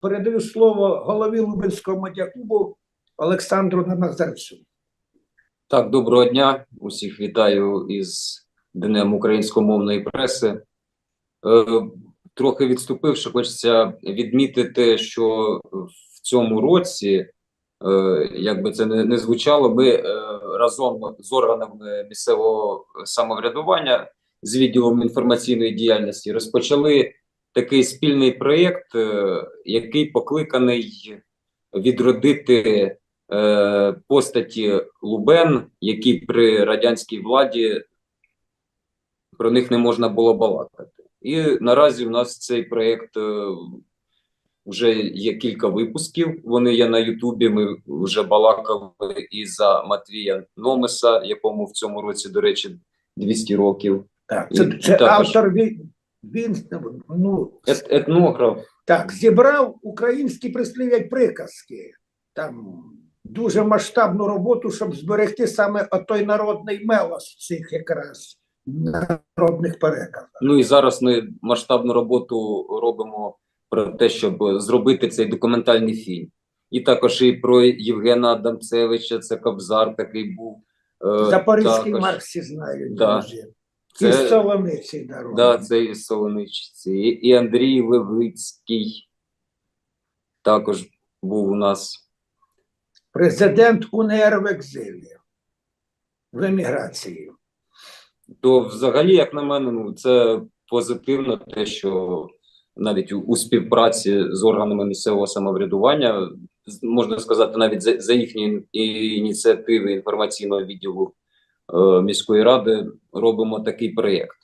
передаю слово голові Лубенського медіаклубу Олександру Назарцю. Так, доброго дня. Усіх вітаю із Днем українськомовної преси. Е, трохи відступивши, хочеться відмітити, що в цьому році, е, як би це не, звучало, ми е, разом з органами місцевого самоврядування з відділом інформаційної діяльності розпочали такий спільний проєкт, е, який покликаний відродити е, постаті Лубен, які при радянській владі про них не можна було балакати. І наразі в нас цей проєкт е, вже є кілька випусків. Вони є на Ютубі. Ми вже балакали і за Матвія Номеса, якому в цьому році, до речі, 200 років. Так, це, це також- автор він, ну, Ет етнограф. так, зібрав українські прислів'я приказки. Там дуже масштабну роботу, щоб зберегти саме той народний мелос цих якраз народних переказів. Ну і зараз ми масштабну роботу робимо про те, щоб зробити цей документальний фільм. І також і про Євгена Адамцевича, це Кобзар такий був. Е, Запорізький також. марк всі знають, Да. Це- Із Солониці народу. Да, це і Солоничці. І, і Андрій Левицький також був у нас. Президент УНР в екзилі, в еміграції. То взагалі, як на мене, ну це позитивно, те, що навіть у, у співпраці з органами місцевого самоврядування, можна сказати, навіть за, за їхні ініціативи інформаційного відділу міської ради робимо такий проєкт.